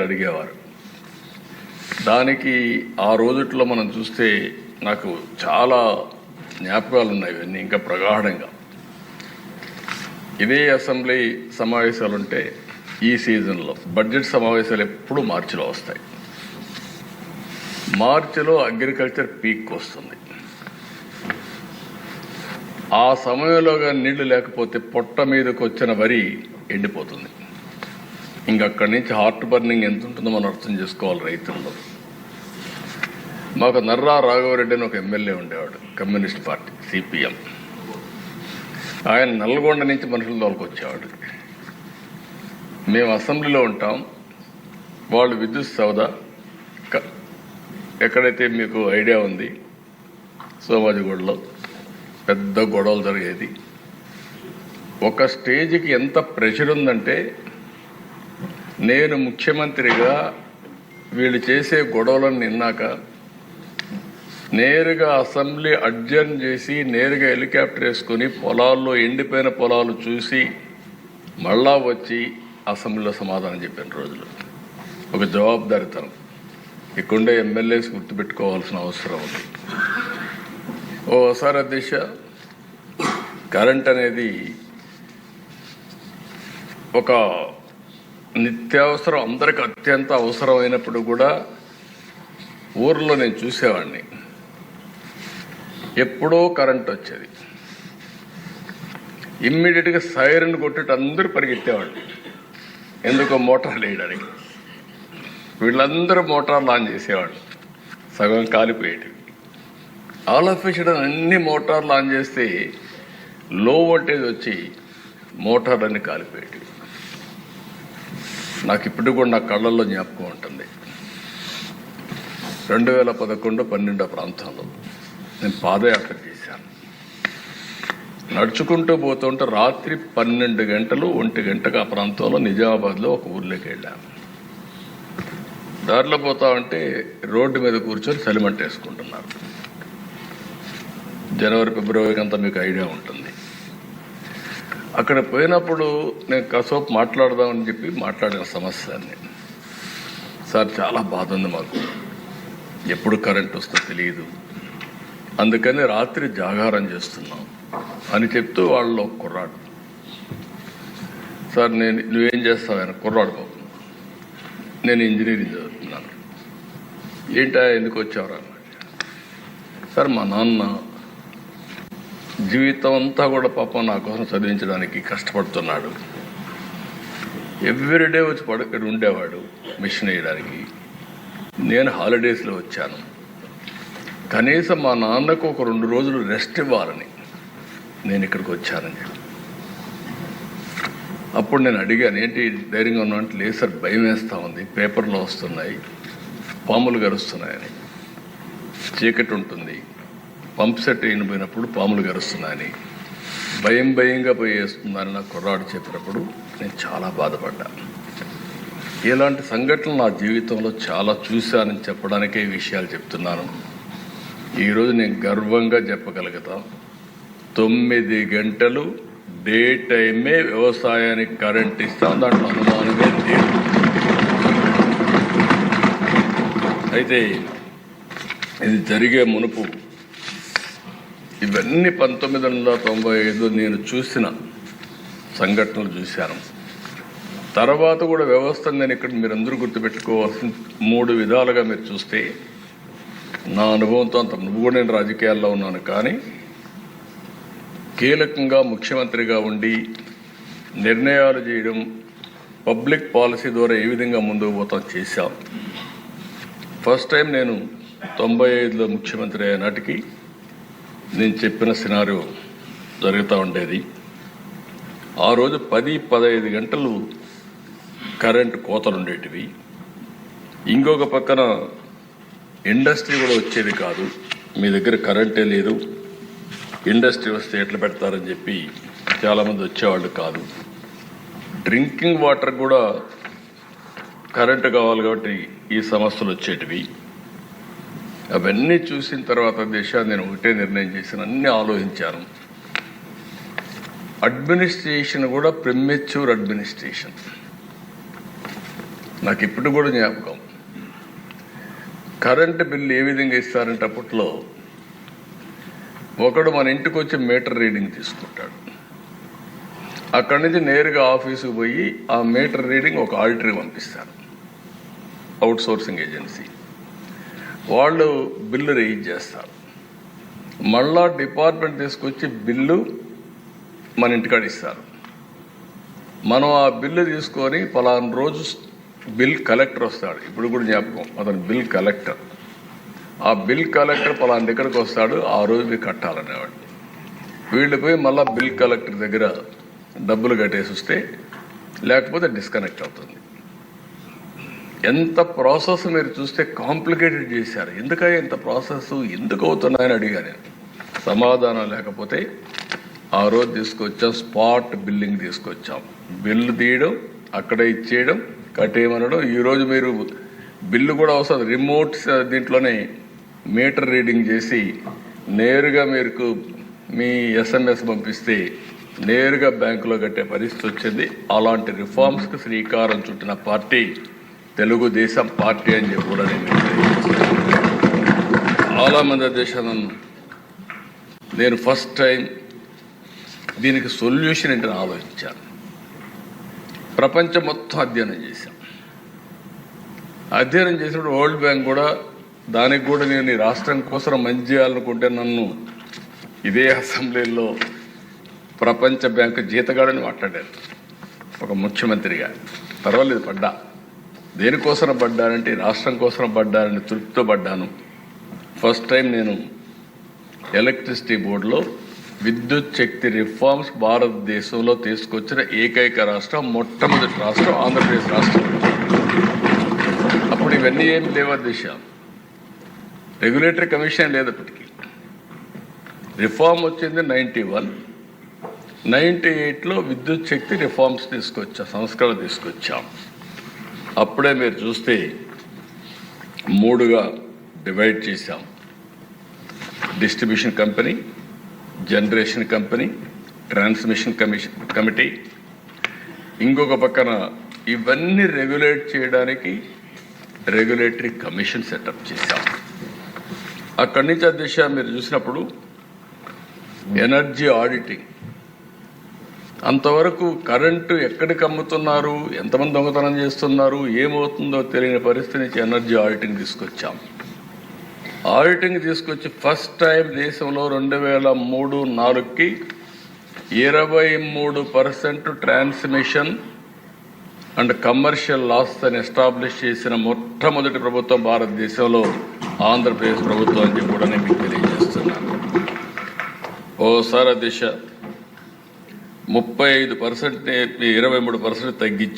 అడిగేవారు. దానికి ఆ రోజుట్లో మనం చూస్తే నాకు చాలా జ్ఞాపకాలు ఉన్నాయి ఇవన్నీ ఇంకా ప్రగాఢంగా. ఇదే అసెంబ్లీ సమావేశాలు ఉంటే ఈ సీజన్లో బడ్జెట్ సమావేశాలు ఎప్పుడు మార్చిలో వస్తాయి. మార్చిలో అగ్రికల్చర్ పీక్ వస్తుంది. ఆ సమయంలో కానీ నీళ్ళు లేకపోతే పొట్ట మీదకు వచ్చిన వరి ఎండిపోతుంది. ఇంక అక్కడి నుంచి హార్ట్ బర్నింగ్ ఎంత ఉంటుందో మనం అర్థం చేసుకోవాలి రైతుల్లో. మాకు నర్రా రాఘవరెడ్డి అని ఒక ఎమ్మెల్యే ఉండేవాడు కమ్యూనిస్ట్ పార్టీ సిపిఎం ఆయన నల్గొండ నుంచి మనుషులు తోలుకొచ్చేవాడు మేము అసెంబ్లీలో ఉంటాం వాళ్ళు విద్యుత్ సౌద క- ఎక్కడైతే మీకు ఐడియా ఉంది సోమాజిగూడలో పెద్ద గొడవలు జరిగేది. ఒక స్టేజ్కి ఎంత ప్రెషర్ ఉందంటే నేను ముఖ్యమంత్రిగా వీళ్ళు చేసే గొడవలను నిన్నాక నేరుగా అసెంబ్లీ అడ్జర్న్ చేసి నేరుగా హెలికాప్టర్ వేసుకుని పొలాల్లో ఎండిపోయిన పొలాలు చూసి మళ్ళా వచ్చి అసెంబ్లీలో సమాధానం చెప్పిన రోజులు. ఒక జవాబుదారితనం. ఇక్కడుండే ఎమ్మెల్యేస్ గుర్తుపెట్టుకోవాల్సిన అవసరం ఉంది. ఓసారి అధ్యక్ష కరెంట్ అనేది ఒక నిత్యావసరం అందరికి అత్యంత అవసరమైనప్పుడు కూడా ఊర్లో నేను చూసేవాడిని. ఎప్పుడో కరెంట్ వచ్చేది. ఇమ్మీడియట్గా సైరన్ కొట్టేట అందరూ పరిగెత్తేవాళ్ళు. ఎందుకో మోటార్ వేయడానికి వీళ్ళందరూ మోటార్లు ఆన్ చేసేవాళ్ళు. సగం కాలిపోయేటివి. ఆల్ ఆఫ్ సడన్ అన్ని మోటార్లు ఆన్ చేస్తే లో వోల్టేజ్ వచ్చి మోటార్లన్నీ కాలిపోయేటివి. నాకు ఇప్పుడు కూడా నా కళ్ళల్లో జ్ఞాపకం ఉంటుంది. రెండు వేల పదకొండు పన్నెండో ప్రాంతంలో నేను పాదయాత్ర చేశాను. నడుచుకుంటూ పోతుంటే రాత్రి పన్నెండు గంటలు ఒంటి గంటకు ఆ ప్రాంతంలో నిజామాబాద్లో ఒక ఊర్లోకి వెళ్ళాను. దారిలో పోతా ఉంటే రోడ్డు మీద కూర్చొని చలిమంట వేసుకుంటున్నారు. జనవరి ఫిబ్రవరికి అంతా మీకు ఐడియా ఉంటుంది. అక్కడ పోయినప్పుడు నేను కాసేపు మాట్లాడదామని చెప్పి మాట్లాడిన సమస్యని. సార్ చాలా బాధ ఉంది మాకు. ఎప్పుడు కరెంట్ వస్తుందో తెలియదు అందుకని రాత్రి జాగారం చేస్తున్నాం అని చెప్తూ వాళ్ళు ఒక కుర్రాడు. సార్ నేను నువ్వేం చేస్తావు ఆయన? కుర్రాడు బాబు నేను ఇంజనీరింగ్ చదువుతున్నాను. ఏంటా ఎందుకు వచ్చావరా? సార్ మా నాన్న జీవితం అంతా కూడా పాపం నా కోసం చదివించడానికి కష్టపడుతున్నాడు. ఎవ్రీడే వచ్చి పడు ఇక్కడ ఉండేవాడు మిషన్ వేయడానికి. నేను హాలిడేస్లో వచ్చాను. కనీసం మా నాన్నకు ఒక రెండు రోజులు రెస్ట్ ఇవ్వాలని నేను ఇక్కడికి వచ్చానని చెప్పి. అప్పుడు నేను అడిగాను ఏంటి ధైర్యంగా ఉన్నా అంటే లేదు సార్ భయం వేస్తూ ఉంది. పేపర్లో వస్తున్నాయి. పాములు గరుస్తున్నాయని. చీకటి ఉంటుంది. పంప్ సెట్ అయినపోయినప్పుడు పాములు గరుస్తున్నాయని. భయం భయంగా పోయి వేస్తుందని నాకు కుర్రాడు చెప్పినప్పుడు నేను చాలా బాధపడ్డాను ఇలాంటి సంఘటనలు నా జీవితంలో చాలా చూశానని చెప్పడానికే ఈ విషయాలు చెప్తున్నాను. ఈరోజు నేను గర్వంగా చెప్పగలుగుతాం. తొమ్మిది గంటలు డే టైమే వ్యవసాయానికి కరెంట్ ఇస్తాం దాంట్లో అనుమానమే లేదు. అయితే ఇది జరిగే మునుపు ఇవన్నీ పంతొమ్మిది వందల తొంభై ఐదు నేను చూసిన సంఘటనలు చూశాను. తర్వాత కూడా వ్యవస్థ నేను ఇక్కడ మీరందరూ గుర్తుపెట్టుకోవాల్సిన మూడు విధాలుగా మీరు చూస్తే నా అనుభవంతో అంత నువ్వు కూడా నేను రాజకీయాల్లో ఉన్నాను కానీ కీలకంగా ముఖ్యమంత్రిగా ఉండి నిర్ణయాలు చేయడం పబ్లిక్ పాలసీ ద్వారా ఏ విధంగా ముందుకు పోతాం చేశాం. ఫస్ట్ టైం నేను తొంభై ఐదులో ముఖ్యమంత్రి అయిన నాటికి నేను చెప్పిన సినారియో జరుగుతూ ఉండేది. ఆ రోజు పది పదహైదు గంటలు కరెంటు కోతలు ఉండేటివి ఇంకొక పక్కన ఇండస్ట్రీ కూడా వచ్చేది కాదు. మీ దగ్గర కరెంటే లేదు. ఇండస్ట్రీ వస్తే ఎట్లా పెడతారని చెప్పి చాలామంది వచ్చేవాళ్ళు కాదు. డ్రింకింగ్ వాటర్ కూడా కరెంటు కావాలి కాబట్టి ఈ సమస్యలు వచ్చేటివి. అవన్నీ చూసిన తర్వాత దిశ నేను ఒకటే నిర్ణయం చేసిన అన్ని ఆలోచించాను. అడ్మినిస్ట్రేషన్ కూడా ప్రిమెచ్యూర్ అడ్మినిస్ట్రేషన్ నాకు ఇప్పుడు కూడా జ్ఞాపకం. కరెంటు బిల్లు ఏ విధంగా ఇస్తారంటే అప్పట్లో ఒకడు మన ఇంటికి వచ్చి మీటర్ రీడింగ్ తీసుకుంటాడు. అక్కడి నుంచి నేరుగా ఆఫీసుకు పోయి ఆ మీటర్ రీడింగ్ ఒక ఆడిటరీ పంపిస్తారు. అవుట్ సోర్సింగ్ ఏజెన్సీ వాళ్ళు బిల్లు రేజ్ చేస్తారు. మళ్ళా డిపార్ట్మెంట్ తీసుకొచ్చి బిల్లు మన ఇంటికాడ ఇస్తారు. మనం ఆ బిల్లు తీసుకొని పలానా రోజు బిల్ కలెక్టర్ వస్తాడు. ఇప్పుడు కూడా జ్ఞాపకం అతను బిల్ కలెక్టర్. ఆ బిల్ కలెక్టర్ పలానా దగ్గరకు వస్తాడు ఆ రోజు మీరు కట్టాలనేవాడు. వీళ్ళు పోయి మళ్ళీ బిల్ కలెక్టర్ దగ్గర డబ్బులు కట్టేసి వస్తే లేకపోతే డిస్కనెక్ట్ అవుతుంది. ఎంత ప్రాసెస్ మీరు చూస్తే కాంప్లికేటెడ్ చేశారు. ఎందుకయ్యా ఇంత ప్రాసెస్? ఎందుకు అవుతున్నాయని అడిగాను నేను. సమాధానం లేకపోతే ఆ రోజు తీసుకొచ్చాం స్పాట్ బిల్లింగ్ తీసుకొచ్చాం. బిల్లు తీయడం అక్కడే ఇచ్చేయడం కట్టేయమనడం. ఈరోజు మీరు బిల్లు కూడా అవసరం. రిమోట్ దీంట్లోనే మీటర్ రీడింగ్ చేసి నేరుగా మీకు మీ ఎస్ఎంఎస్ పంపిస్తే నేరుగా బ్యాంకులో కట్టే పరిస్థితి వచ్చింది. అలాంటి రిఫార్మ్స్కి శ్రీకారం చుట్టిన పార్టీ తెలుగుదేశం పార్టీ అని చెప్పి కూడా నేను మీకు చాలా మంది దేశాలను నేను ఫస్ట్ టైం దీనికి సొల్యూషన్ ఏంటని ఆలోచించాను. ప్రపంచం మొత్తం అధ్యయనం చేశాం. అధ్యయనం చేసినప్పుడు వరల్డ్ బ్యాంక్ కూడా దానికి కూడా నేను ఈ రాష్ట్రం కోసం మంచి చేయాలనుకుంటే నన్ను ఇదే అసెంబ్లీలో ప్రపంచ బ్యాంకు జీతగాడని మాట్లాడారు. ఒక ముఖ్యమంత్రిగా. పర్వాలేదు పడ్డా. దేనికోసం పడ్డానంటే రాష్ట్రం కోసం పడ్డానని తృప్తితో పడ్డాను. ఫస్ట్ టైం నేను ఎలక్ట్రిసిటీ బోర్డులో విద్యుత్ శక్తి రిఫార్మ్స్ భారతదేశంలో తీసుకొచ్చిన ఏకైక రాష్ట్రం మొట్టమొదటి రాష్ట్రం ఆంధ్రప్రదేశ్ రాష్ట్రం. అప్పుడు ఇవన్నీ ఏమి లేవా దిశ. రెగ్యులేటరీ కమిషన్ లేదు అప్పటికి. రిఫార్మ్ వచ్చింది నైంటీ వన్ నైంటీ ఎయిట్లో విద్యుత్ శక్తి రిఫార్మ్స్ తీసుకొచ్చా సంస్కరణ తీసుకొచ్చాం. అప్పుడే మీరు చూస్తే మూడుగా డివైడ్ చేశాం. Distribution company generation company transmission commission committee ఇంకొక పక్కన ఇవన్నీ రెగ్యులేట్ చేయడానికి రెగ్యులేటరీ కమిషన్ సెటప్ చేశాం. అక్కడి నుంచి ఆ దిశ మీరు చూసినప్పుడు ఎనర్జీ ఆడిటింగ్ అంతవరకు కరెంటు ఎక్కడికి అమ్ముతున్నారు? ఎంతమంది దొంగతనం చేస్తున్నారు? ఏమవుతుందో తెలియని పరిస్థితి నుంచి ఎనర్జీ ఆడిటింగ్ తీసుకొచ్చాం. ఆడిటింగ్ తీసుకొచ్చి ఫస్ట్ టైం దేశంలో రెండు వేల మూడు నాలుగుకి ఇరవై మూడు percent transmission and commercial loss అని ఎస్టాబ్లిష్ చేసిన మొట్టమొదటి ప్రభుత్వం భారతదేశంలో ఆంధ్రప్రదేశ్ ప్రభుత్వం అని చెప్పి కూడా నేను మీకు తెలియజేస్తున్నాను. ఓసారి దిశ ముప్పై ఐదు పర్సెంట్ ఇరవై మూడు పర్సెంట్ తగ్గించి